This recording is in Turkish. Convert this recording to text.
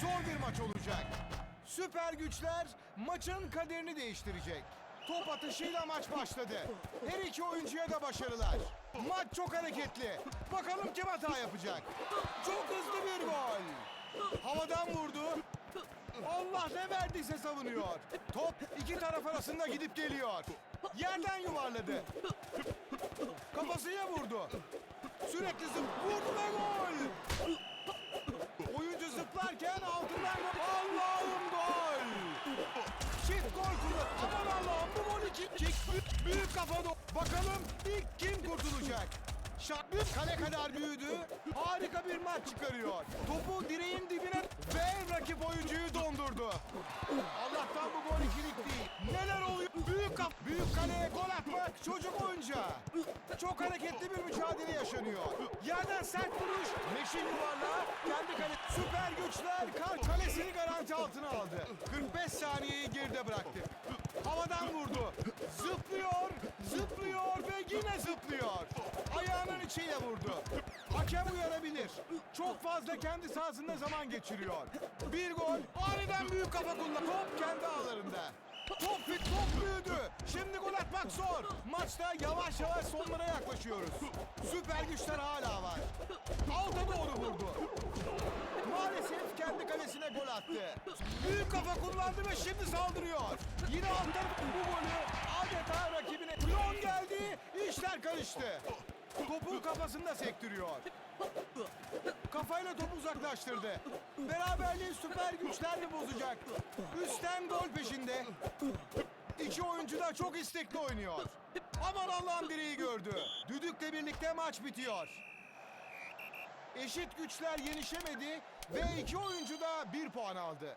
Zor bir maç olacak. Süper güçler maçın kaderini değiştirecek. Top atışıyla maç başladı. Her iki oyuncuya da başarılar. Maç çok hareketli. Bakalım kim hata yapacak. Çok hızlı bir gol. Havadan vurdu. Allah ne verdiyse savunuyor. Top iki taraf arasında gidip geliyor. Yerden yuvarladı. Kafasıyla vurdu. Sürekli zıp vurdu ve gol. Zıplarken altından. Allah'ım gol. Çift gol kullan. Aman Allah'ım bu gol için. Çift büyük, büyük kafa do- Bakalım ilk kim kurtulacak? Şaklık kale kadar büyüdü. Harika bir maç çıkarıyor. Topu direğin dibine ve rakip oyuncuyu dondurdu. Büyük kap, büyük kaleye gol atmak çocuk oyuncağı. Çok hareketli bir mücadele yaşanıyor. Yerden sert vuruş. Meşin yuvarlağı kendi kale. Süper güçler kar kalesini garanti altına aldı. 45 saniyeyi geride bıraktı. Havadan vurdu. Zıplıyor, zıplıyor ve yine zıplıyor. Ayağının içiyle vurdu. Hakem uyarabilir. Çok fazla kendi sahasında zaman geçiriyor. Bir gol, aniden büyük kafa kullan. Top kendi ağlarında. Fit, top büyüdü. Şimdi gol atmak zor. Maçta yavaş yavaş sonlara yaklaşıyoruz. Süper güçler hala var. Alta doğru vurdu. Maalesef kendi kalesine gol attı. Büyük kafa kullandı ve şimdi saldırıyor. Yine altta bu golü adeta rakibine. Plon geldi, işler karıştı. Topu kafasında sektiriyor. Kafayla topu uzaklaştırdı. Beraberliği süper güçler mi bozacak? Üstten gol peşinde. İki oyuncu da çok istekli oynuyor. Aman Allah'ın direği gördü. Düdükle birlikte maç bitiyor. Eşit güçler yenişemedi ve iki oyuncu da bir puan aldı.